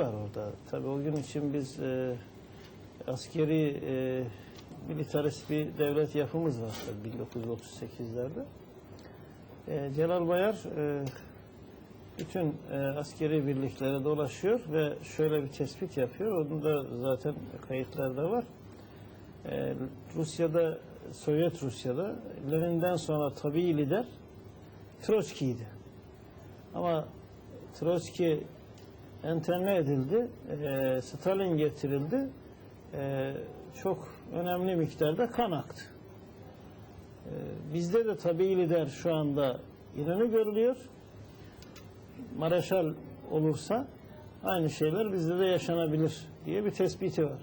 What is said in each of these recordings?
var orada. Tabii o gün için biz e, askeri e, militarist bir devlet yapımız var tabii 1938'lerde. E, Celal Bayar e, bütün e, askeri birliklere dolaşıyor ve şöyle bir tespit yapıyor. Onun da zaten kayıtlarda var. E, Rusya'da, Sovyet Rusya'da Lenin'den sonra tabii lider Troçki'ydi. Ama Troçki enterne edildi. e, Stalin getirildi. e, çok önemli miktarda kan aktı. E, bizde de tabii lider şu anda İnönü görülüyor. Maraşal olursa aynı şeyler bizde de yaşanabilir diye bir tespiti var.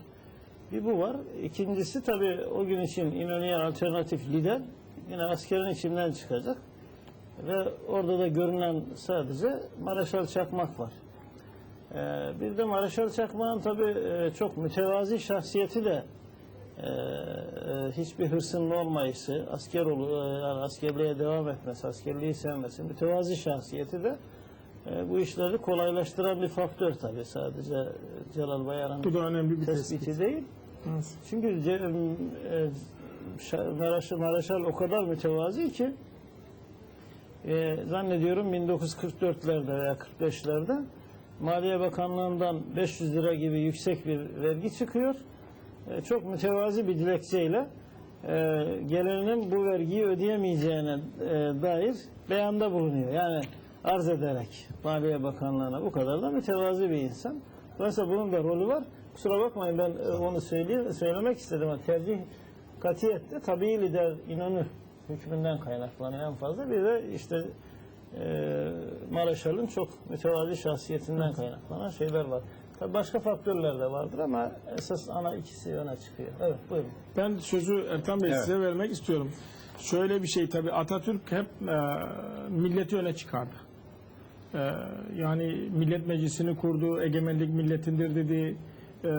Bir bu var. İkincisi tabii o gün için İnönü'ye alternatif lider yine askerin içinden çıkacak. Ve orada da görünen sadece Maraşal Çakmak var. Ee, bir de Maraşal Çakmak'ın tabii e, çok mütevazi şahsiyeti de e, e, hiçbir hırsının olmayışı, asker olu, e, yani askerliğe devam etmesi, askerliği sevmesi, mütevazi şahsiyeti de bu işleri kolaylaştıran bir faktör tabii sadece Celal Bayar'ın Bu da önemli bir tespiti tespit. değil. Çünkü Ce- e, Şa- Maraşal, Maraşal o kadar mütevazi ki zannediyorum 1944'lerde veya 45'lerde Maliye Bakanlığı'ndan 500 lira gibi yüksek bir vergi çıkıyor. E, çok mütevazi bir dilekçeyle e, gelirinin bu vergiyi ödeyemeyeceğine e, dair beyanda bulunuyor. Yani arz ederek Maliye Bakanlığı'na bu kadar da mütevazi bir insan. Dolayısıyla bunun da rolü var. Kusura bakmayın ben e, onu söyleye, söylemek istedim ama tercih katiyette tabii lider İnönü hükmünden kaynaklanıyor en fazla. Bir de işte e, Maraşal'ın çok mütevazi şahsiyetinden kaynaklanan şeyler var. Tabii başka faktörler de vardır ama esas ana ikisi öne çıkıyor. Evet buyurun. Ben sözü Ertan Bey Evet. size vermek istiyorum. Şöyle bir şey tabii Atatürk hep e, milleti öne çıkardı. E, yani millet meclisini kurdu, egemenlik milletindir dedi. E,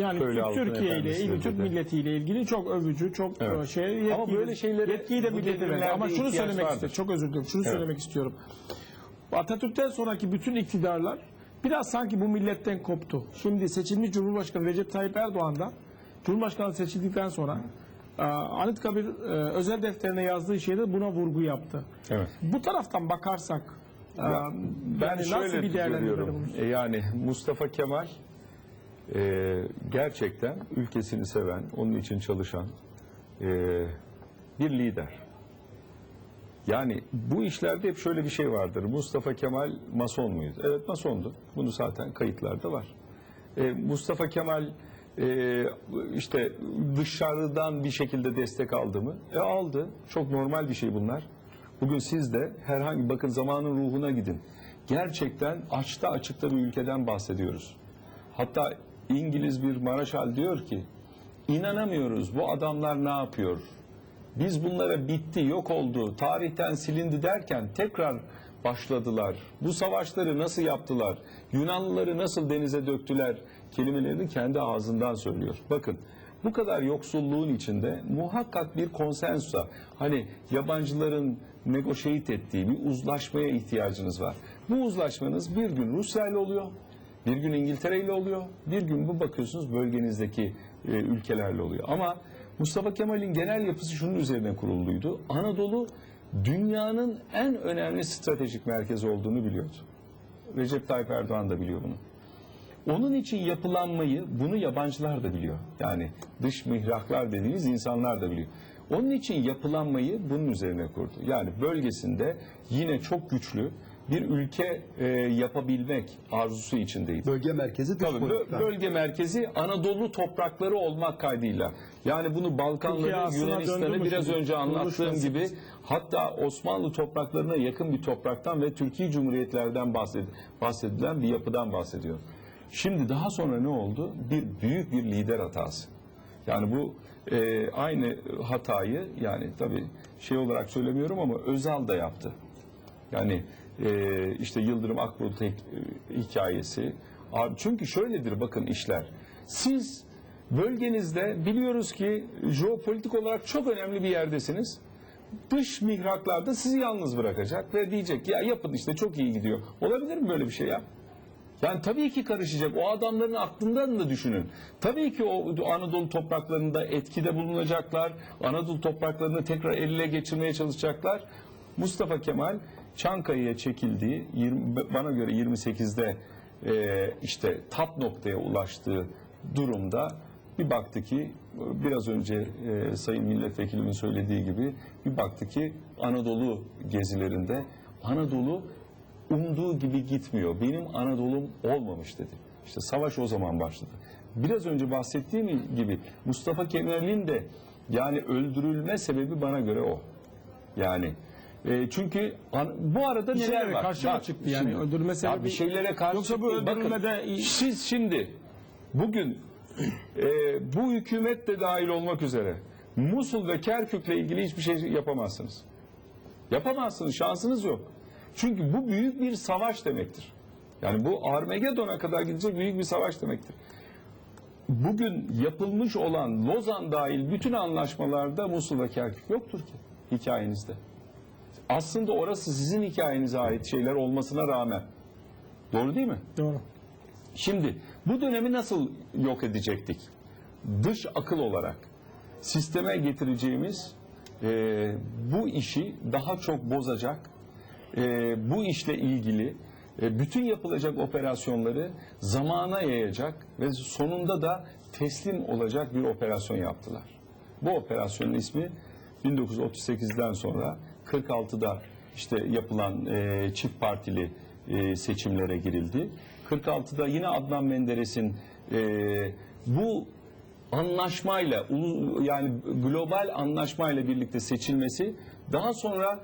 yani halkın Türkiye ile ilgili, Türk milletiyle ilgili çok övücü, çok Evet. e, şey yetkiyi, Ama böyle şeyleri yetkiyi de millete verdi. Ama şunu söylemek vardır. istiyorum. Çok özür dilerim. Şunu Evet. söylemek istiyorum. Atatürk'ten sonraki bütün iktidarlar biraz sanki bu milletten koptu. Şimdi seçilmiş Cumhurbaşkanı Recep Tayyip Erdoğan da Cumhurbaşkanı seçildikten sonra e, Anıtkabir e, özel defterine yazdığı şeyde buna vurgu yaptı. Evet. Bu taraftan bakarsak e, Ben yani şöyle nasıl bir? E, Yani Mustafa Kemal e, gerçekten ülkesini seven, onun için çalışan e, bir lider. Yani bu işlerde hep şöyle bir şey vardır. Mustafa Kemal mason muydu? Evet masondu. Bunu zaten kayıtlarda var. E, Mustafa Kemal e, işte dışarıdan bir şekilde destek aldı mı? E aldı. Çok normal bir şey bunlar. Bugün siz de herhangi bakın zamanın ruhuna gidin. Gerçekten açta açıkta bir ülkeden bahsediyoruz. Hatta İngiliz bir Maraşal diyor ki inanamıyoruz bu adamlar ne yapıyor? Biz bunlara bitti, yok oldu, tarihten silindi derken tekrar başladılar. Bu savaşları nasıl yaptılar? Yunanlıları nasıl denize döktüler? Kelimelerini kendi ağzından söylüyor. Bakın bu kadar yoksulluğun içinde muhakkak bir konsensusa, hani yabancıların negoşiyet ettiği bir uzlaşmaya ihtiyacınız var. Bu uzlaşmanız bir gün Rusya ile oluyor, bir gün İngiltere ile oluyor, bir gün bu bakıyorsunuz bölgenizdeki e, ülkelerle oluyor. Ama Mustafa Kemal'in genel yapısı şunun üzerine kuruluydu. Anadolu dünyanın en önemli stratejik merkezi olduğunu biliyordu. Recep Tayyip Erdoğan da biliyor bunu. Onun için yapılanmayı bunu yabancılar da biliyor. Yani dış mihraklar dediğimiz insanlar da biliyor. Onun için yapılanmayı bunun üzerine kurdu. Yani bölgesinde yine çok güçlü bir ülke e, yapabilmek arzusu içindeydi. Bölge merkezi dış Tabii bö- politika. bölge merkezi Anadolu toprakları olmak kaydıyla. Yani bunu Türkiye Balkanları, aslına döndü Yunanistan'ı mü biraz şimdi? önce anlattığım gibi hatta Osmanlı topraklarına yakın bir topraktan ve Türkiye Cumhuriyetlerden bahsed- bahsedilen bir yapıdan bahsediyor. Şimdi daha sonra ne oldu? Bir büyük bir lider hatası. Yani bu e, aynı hatayı yani tabii şey olarak söylemiyorum ama Özal da yaptı. Yani e, işte Yıldırım Akbulut e, hikayesi. Çünkü şöyledir bakın işler. Siz bölgenizde biliyoruz ki jeopolitik olarak çok önemli bir yerdesiniz. Dış mihraklarda sizi yalnız bırakacak ve diyecek ya yapın işte çok iyi gidiyor. Olabilir mi böyle bir şey ya? Yani tabii ki karışacak. O adamların aklından da düşünün. Tabii ki o Anadolu topraklarında etkide bulunacaklar. Anadolu topraklarını tekrar eline geçirmeye çalışacaklar. Mustafa Kemal Çankaya'ya çekildiği, 20 bana göre 28'de e, işte tap noktaya ulaştığı durumda bir baktı ki biraz önce e, Sayın Milletvekilimin söylediği gibi bir baktı ki Anadolu gezilerinde Anadolu umduğu gibi gitmiyor. Benim Anadolu'm olmamış dedi. İşte savaş o zaman başladı. Biraz önce bahsettiğim gibi Mustafa Kemal'in de yani öldürülme sebebi bana göre o. Yani e, çünkü an- bu arada Bir neler var? karşı mı Bak, çıktı yani? şimdi- Öldürülme Ya sebebi- bir şeylere karşı Yoksa bu çıktı. Bakın, siz şimdi bugün e, bu hükümet de dahil olmak üzere Musul ve Kerkük'le ilgili hiçbir şey yapamazsınız. Yapamazsınız, şansınız yok. Çünkü bu büyük bir savaş demektir. Yani bu Armagedon'a kadar gidecek büyük bir savaş demektir. Bugün yapılmış olan Lozan dahil bütün anlaşmalarda Musul ve Kerkük yoktur ki hikayenizde. Aslında orası sizin hikayenize ait şeyler olmasına rağmen. Doğru değil mi? Doğru. Şimdi bu dönemi nasıl yok edecektik? Dış akıl olarak sisteme getireceğimiz e, bu işi daha çok bozacak, e, bu işle ilgili e, bütün yapılacak operasyonları zamana yayacak ve sonunda da teslim olacak bir operasyon yaptılar. Bu operasyonun ismi 1938'den sonra 46'da işte yapılan e, çift partili e, seçimlere girildi. 46'da yine Adnan Menderes'in e, bu anlaşmayla yani global anlaşmayla birlikte seçilmesi daha sonra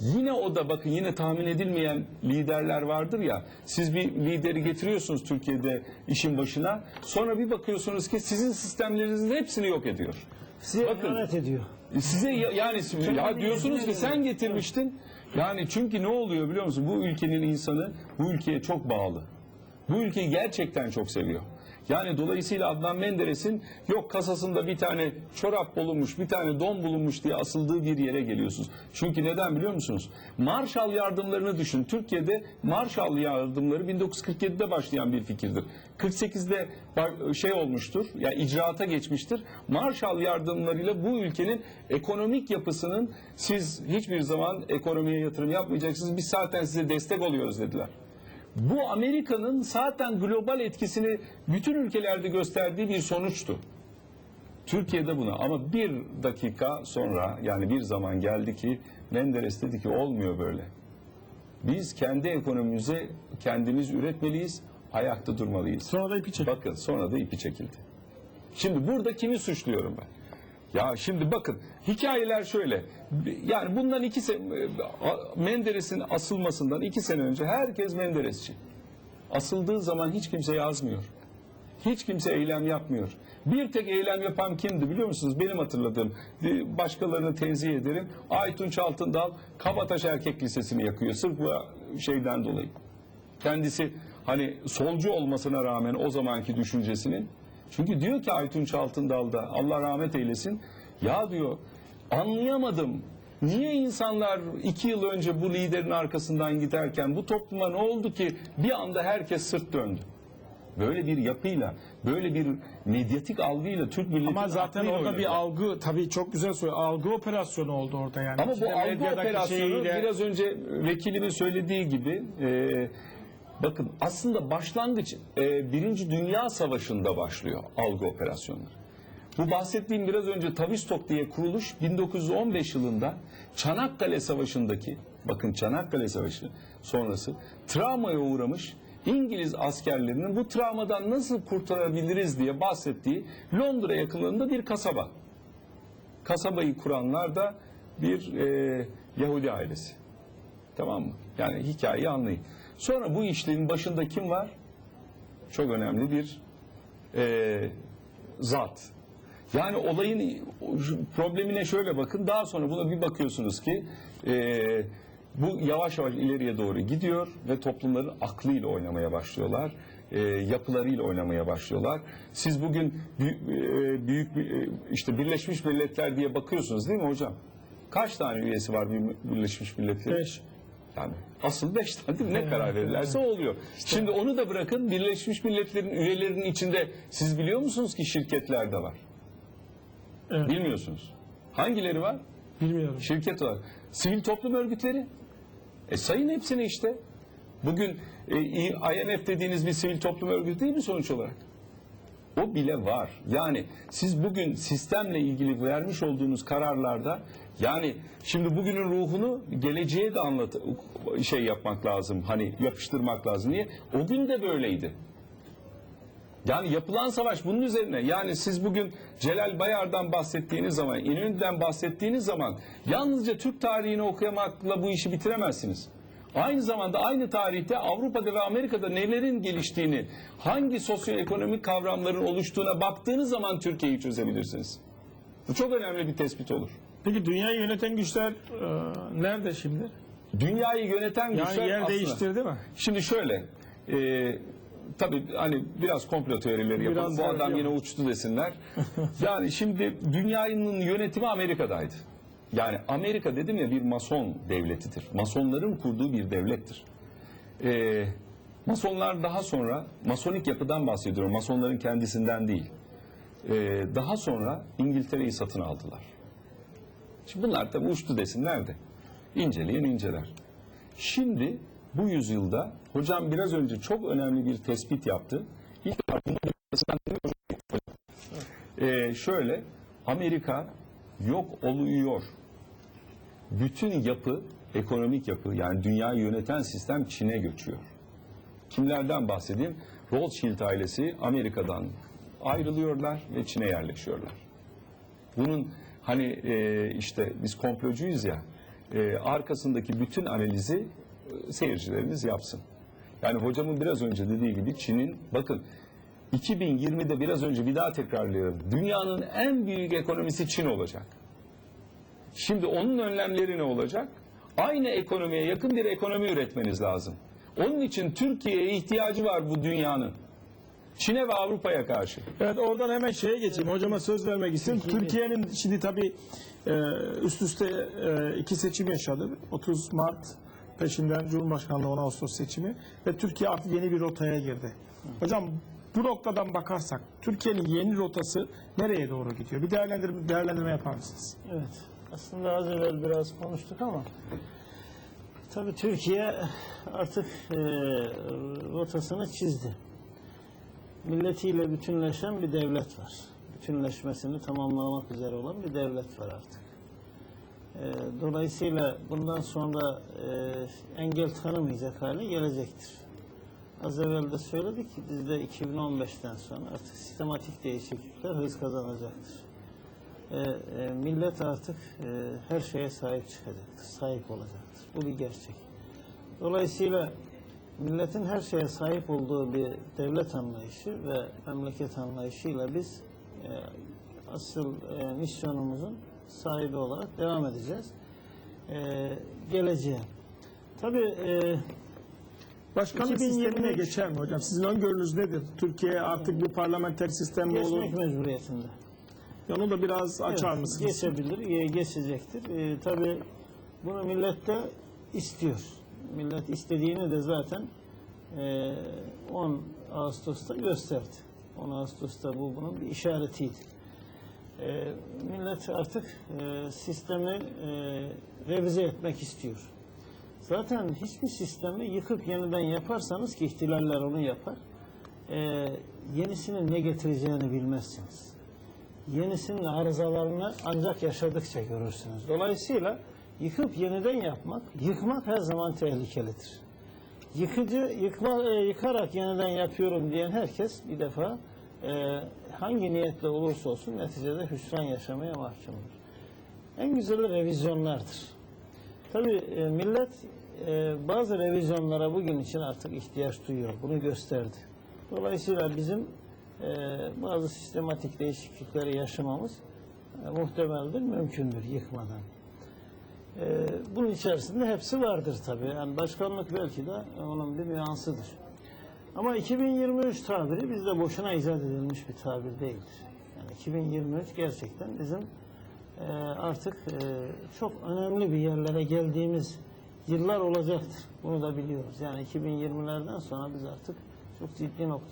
yine o da bakın yine tahmin edilmeyen liderler vardır ya siz bir lideri getiriyorsunuz Türkiye'de işin başına sonra bir bakıyorsunuz ki sizin sistemlerinizin hepsini yok ediyor. Size Bakın. ediyor. Size ya- yani ya diyorsunuz ki sen getirmiştin. Yani çünkü ne oluyor biliyor musun? Bu ülkenin insanı bu ülkeye çok bağlı. Bu ülkeyi gerçekten çok seviyor. Yani dolayısıyla Adnan Menderes'in yok kasasında bir tane çorap bulunmuş, bir tane don bulunmuş diye asıldığı bir yere geliyorsunuz. Çünkü neden biliyor musunuz? Marshall yardımlarını düşün. Türkiye'de Marshall yardımları 1947'de başlayan bir fikirdir. 48'de ba- şey olmuştur, yani icraata geçmiştir. Marshall yardımlarıyla bu ülkenin ekonomik yapısının siz hiçbir zaman ekonomiye yatırım yapmayacaksınız. Biz zaten size destek oluyoruz dediler. Bu Amerika'nın zaten global etkisini bütün ülkelerde gösterdiği bir sonuçtu. Türkiye'de buna ama bir dakika sonra yani bir zaman geldi ki Menderes dedi ki olmuyor böyle. Biz kendi ekonomimizi kendimiz üretmeliyiz, ayakta durmalıyız. Sonra da ipi çek. Bakın sonra da ipi çekildi. Şimdi burada kimi suçluyorum ben? Ya şimdi bakın hikayeler şöyle. Yani bundan iki sene Menderes'in asılmasından iki sene önce herkes Menderesçi. Asıldığı zaman hiç kimse yazmıyor. Hiç kimse eylem yapmıyor. Bir tek eylem yapan kimdi biliyor musunuz? Benim hatırladığım, başkalarını tenzih ederim. Aytunç Altındal Kabataş Erkek Lisesi'ni yakıyor. Sırf bu şeyden dolayı. Kendisi hani solcu olmasına rağmen o zamanki düşüncesinin. Çünkü diyor ki Aytunç Altındal'da Allah rahmet eylesin. Ya diyor anlayamadım. Niye insanlar iki yıl önce bu liderin arkasından giderken bu topluma ne oldu ki bir anda herkes sırt döndü? Böyle bir yapıyla, böyle bir medyatik algıyla Türk milleti Ama zaten orada bir oynadı. algı tabii çok güzel söylüyor. Algı operasyonu oldu orada yani. Ama bu algı operasyonu şeyiyle- biraz önce vekilimin söylediği gibi e, bakın aslında başlangıç e, Birinci Dünya Savaşı'nda başlıyor algı operasyonları. Bu bahsettiğim biraz önce Tavistock diye kuruluş 1915 yılında Çanakkale Savaşı'ndaki bakın Çanakkale Savaşı sonrası travmaya uğramış İngiliz askerlerinin bu travmadan nasıl kurtarabiliriz diye bahsettiği Londra yakınlarında bir kasaba. Kasabayı kuranlar da bir e, Yahudi ailesi. Tamam mı? Yani hikayeyi anlayın. Sonra bu işlerin başında kim var? Çok önemli bir e, zat. Yani olayın problemine şöyle bakın. Daha sonra buna bir bakıyorsunuz ki e, bu yavaş yavaş ileriye doğru gidiyor ve toplumların aklıyla oynamaya başlıyorlar. E, yapılarıyla oynamaya başlıyorlar. Siz bugün büyük, e, büyük e, işte Birleşmiş Milletler diye bakıyorsunuz değil mi hocam? Kaç tane üyesi var bir Birleşmiş Milletler'in? Beş. Yani asıl beş tane değil mi? ne karar verirlerse oluyor. Şimdi onu da bırakın Birleşmiş Milletler'in üyelerinin içinde siz biliyor musunuz ki şirketler de var? Evet. Bilmiyorsunuz. Hangileri var? Bilmiyorum. Şirket var. Sivil toplum örgütleri. E sayın hepsini işte. Bugün e, IMF dediğiniz bir sivil toplum örgütü değil mi sonuç olarak? O bile var. Yani siz bugün sistemle ilgili vermiş olduğunuz kararlarda yani şimdi bugünün ruhunu geleceğe de anlat şey yapmak lazım. Hani yapıştırmak lazım. Niye? O gün de böyleydi. Yani yapılan savaş bunun üzerine. Yani siz bugün Celal Bayar'dan bahsettiğiniz zaman, İnönü'den bahsettiğiniz zaman yalnızca Türk tarihini okuyamakla bu işi bitiremezsiniz. Aynı zamanda aynı tarihte Avrupa'da ve Amerika'da nelerin geliştiğini, hangi sosyoekonomik kavramların oluştuğuna baktığınız zaman Türkiye'yi çözebilirsiniz. Bu çok önemli bir tespit olur. Peki dünyayı yöneten güçler e, nerede şimdi? Dünyayı yöneten Yani güçler yer aslında- değiştirdi mi? Şimdi şöyle, e, tabii hani biraz komplo teorileri yapalım. Biraz Bu adam yine uçtu desinler. yani şimdi dünyanın yönetimi Amerika'daydı. Yani Amerika dedim ya bir mason devletidir. Masonların kurduğu bir devlettir. E, masonlar daha sonra, masonik yapıdan bahsediyorum, masonların kendisinden değil. E, daha sonra İngiltere'yi satın aldılar. Şimdi bunlar tabii uçtu desinler de. İnceleyen inceler. Şimdi bu yüzyılda hocam biraz önce çok önemli bir tespit yaptı. İlk ee, şöyle Amerika yok oluyor. Bütün yapı, ekonomik yapı yani dünyayı yöneten sistem Çin'e göçüyor. Kimlerden bahsedeyim? Rothschild ailesi Amerika'dan ayrılıyorlar ve Çin'e yerleşiyorlar. Bunun hani e, işte biz komplocuyuz ya e, arkasındaki bütün analizi e, seyircilerimiz yapsın. Yani hocamın biraz önce dediği gibi Çin'in bakın 2020'de biraz önce bir daha tekrarlıyorum. Dünyanın en büyük ekonomisi Çin olacak. Şimdi onun önlemleri ne olacak? Aynı ekonomiye yakın bir ekonomi üretmeniz lazım. Onun için Türkiye'ye ihtiyacı var bu dünyanın. Çin'e ve Avrupa'ya karşı. Evet oradan hemen şeye geçeyim. Hocama söz vermek istiyorum. Türkiye'nin şimdi tabii e, üst üste e, iki seçim yaşadı. 30 Mart peşinden Cumhurbaşkanlığı 10 Ağustos seçimi ve Türkiye artık yeni bir rotaya girdi. Hocam bu noktadan bakarsak Türkiye'nin yeni rotası nereye doğru gidiyor? Bir değerlendirme, değerlendirme yapar mısınız? Evet. Aslında az evvel biraz konuştuk ama tabii Türkiye artık e, rotasını çizdi. Milletiyle bütünleşen bir devlet var. Bütünleşmesini tamamlamak üzere olan bir devlet var artık. E, dolayısıyla bundan sonra e, engel tanımayacak hale gelecektir. Az evvel de söyledik ki bizde 2015'ten sonra artık sistematik değişiklikler hız kazanacaktır. E, e, millet artık e, her şeye sahip çıkacaktır, sahip olacaktır. Bu bir gerçek. Dolayısıyla milletin her şeye sahip olduğu bir devlet anlayışı ve memleket anlayışıyla biz e, asıl e, misyonumuzun sahibi olarak devam edeceğiz. E, geleceğe. Tabii e, Başkanlık 2023 sistemine geçer mi hocam? Sizin öngörünüz nedir? Türkiye artık bir parlamenter sistem mi olur? geçmek mecburiyetinde. Onu da biraz açar Evet, mısınız? Geçebilir, geçecektir. E, tabii bunu millet de istiyor. Millet istediğini de zaten e, 10 Ağustos'ta gösterdi. 10 Ağustos'ta bu bunun bir işaretiydi. E, millet artık e, sistemi e, revize etmek istiyor. Zaten hiçbir sistemi yıkıp yeniden yaparsanız ki ihtilaller onu yapar, e, yenisinin ne getireceğini bilmezsiniz yenisinin arızalarını ancak yaşadıkça görürsünüz. Dolayısıyla yıkıp yeniden yapmak, yıkmak her zaman tehlikelidir. Yıkıcı, yıkma, e, yıkarak yeniden yapıyorum diyen herkes bir defa e, hangi niyetle olursa olsun neticede hüsran yaşamaya mahkumdur. En güzeli revizyonlardır. Tabii e, millet e, bazı revizyonlara bugün için artık ihtiyaç duyuyor. Bunu gösterdi. Dolayısıyla bizim bazı sistematik değişiklikleri yaşamamız e, muhtemeldir, mümkündür yıkmadan. E, bunun içerisinde hepsi vardır tabii. Yani başkanlık belki de onun bir nüansıdır. Ama 2023 tabiri bizde boşuna icat edilmiş bir tabir değildir. Yani 2023 gerçekten bizim e, artık e, çok önemli bir yerlere geldiğimiz yıllar olacaktır. Bunu da biliyoruz. Yani 2020'lerden sonra biz artık çok ciddi noktalar